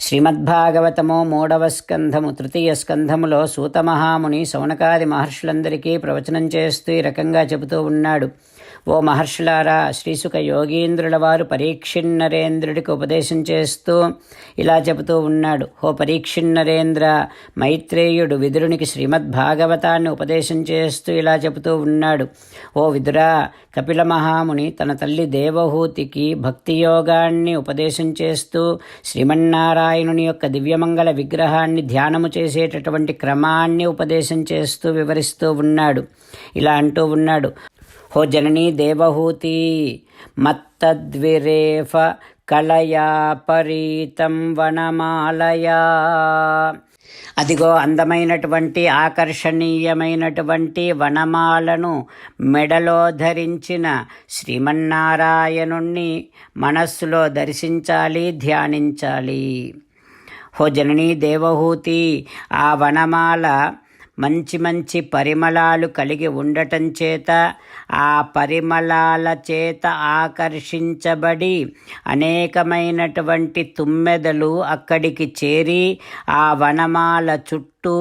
శ్రీమద్భాగవతము మూడవ స్కంధము తృతీయ స్కంధములో సూతమహాముని సౌనకాది మహర్షులందరికీ ప్రవచనం చేస్తూ ఈ రకంగా చెబుతూ ఉన్నాడు. ఓ మహర్షులారా శ్రీసుఖ యోగీంద్రుల వారు పరీక్షిన్నరేంద్రుడికి ఉపదేశం చేస్తూ ఇలా చెబుతూ ఉన్నాడు. ఓ పరీక్షిన్నరేంద్ర మైత్రేయుడు విదురునికి శ్రీమద్భాగవతాన్ని ఉపదేశం చేస్తూ ఇలా చెబుతూ ఉన్నాడు. ఓ విదురా కపిల మహాముని తన తల్లి దేవహూతికి భక్తి యోగాన్ని ఉపదేశం చేస్తూ శ్రీమన్నారాయణుని యొక్క దివ్యమంగళ విగ్రహాన్ని ధ్యానము చేసేటటువంటి క్రమాన్ని ఉపదేశం చేస్తూ వివరిస్తూ ఉన్నాడు. ఇలా అంటూ ఉన్నాడు. హో జననీ దేవహూతి మత్తద్విరేఫ కళయా పరీతం వనమాలయా. అదిగో అందమైనటువంటి ఆకర్షణీయమైనటువంటి వనమాలను మెడలో ధరించిన శ్రీమన్నారాయణుణ్ణి మనస్సులో దర్శించాలి ధ్యానించాలి. హో జననీ దేవహూతి ఆ వనమాల మంచి మంచి పరిమళాలు కలిగి ఉండటం చేత ఆ పరిమళాల చేత ఆకర్షించబడి అనేకమైనటువంటి తుమ్మెదలు అక్కడికి చేరి ఆ వనమాల చుట్టూ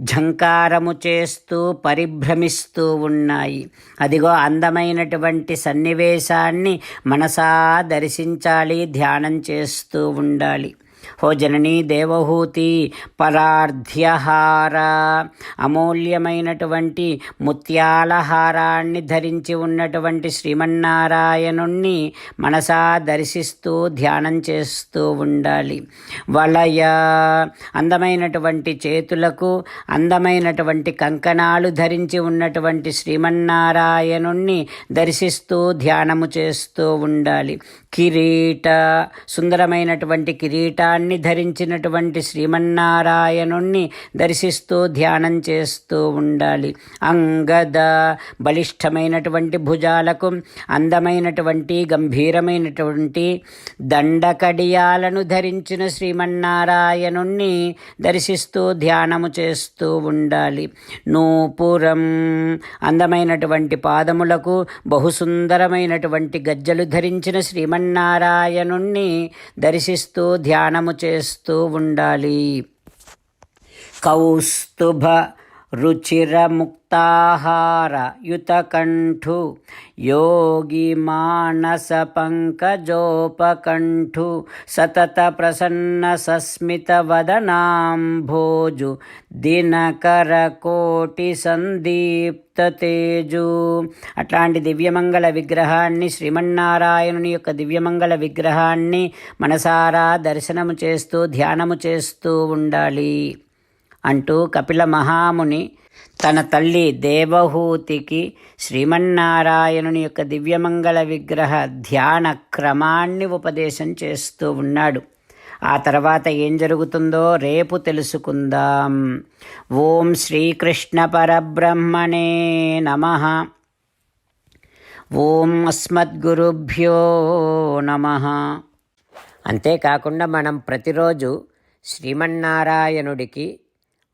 ఝంకారము చేస్తూ పరిభ్రమిస్తూ ఉన్నాయి. అదిగో అందమైనటువంటి సన్నివేశాన్ని మనసా దర్శించాలి ధ్యానం చేస్తూ ఉండాలి. హో జననీ దేవహూతి పరార్ధ్యహార. అమూల్యమైనటువంటి ముత్యాలహారాన్ని ధరించి ఉన్నటువంటి శ్రీమన్నారాయణుణ్ణి మనసా దర్శిస్తూ ధ్యానం చేస్తూ ఉండాలి. వలయ అందమైనటువంటి చేతులకు అందమైనటువంటి కంకణాలు ధరించి ఉన్నటువంటి శ్రీమన్నారాయణుణ్ణి దర్శిస్తూ ధ్యానము చేస్తూ ఉండాలి. కిరీట సుందరమైనటువంటి కిరీటాన్ని ధరించినటువంటి శ్రీమన్నారాయణుణ్ణి దర్శిస్తూ ధ్యానం చేస్తూ ఉండాలి. అంగద బలిష్టమైనటువంటి భుజాలకు అందమైనటువంటి గంభీరమైనటువంటి దండకడియాలను ధరించిన శ్రీమన్నారాయణుణ్ణి దర్శిస్తూ ధ్యానము చేస్తూ ఉండాలి. నూపురం అందమైనటువంటి పాదములకు బహుసుందరమైనటువంటి గజ్జలు ధరించిన శ్రీమన్నారాయణుణ్ణి దర్శిస్తూ ధ్యానం చేస్తూ ఉండాలి. కౌస్తుభ రుచిరముక్తాహార యుతకంఠు యోగి మానస పంకజోపకంఠు సతత ప్రసన్న సస్మిత వదనాంభోజు దినకర కోటి సందీప్త తేజు అట్లాంటి దివ్యమంగళ విగ్రహాన్ని శ్రీమన్నారాయణుని యొక్క దివ్యమంగళ విగ్రహాన్ని మనసారా దర్శనము చేస్తూ ధ్యానము చేస్తూ ఉండాలి. అంటూ కపిల మహాముని తన తల్లి దేవహూతికి శ్రీమన్నారాయణుని యొక్క దివ్యమంగళ విగ్రహ ధ్యాన క్రమాన్ని ఉపదేశం చేస్తూ ఉన్నాడు. ఆ తర్వాత ఏం జరుగుతుందో రేపు తెలుసుకుందాం. ఓం శ్రీకృష్ణ పరబ్రహ్మణే నమ. ఓం అస్మద్గురుభ్యో నమ. అంతేకాకుండా మనం ప్రతిరోజు శ్రీమన్నారాయణుడికి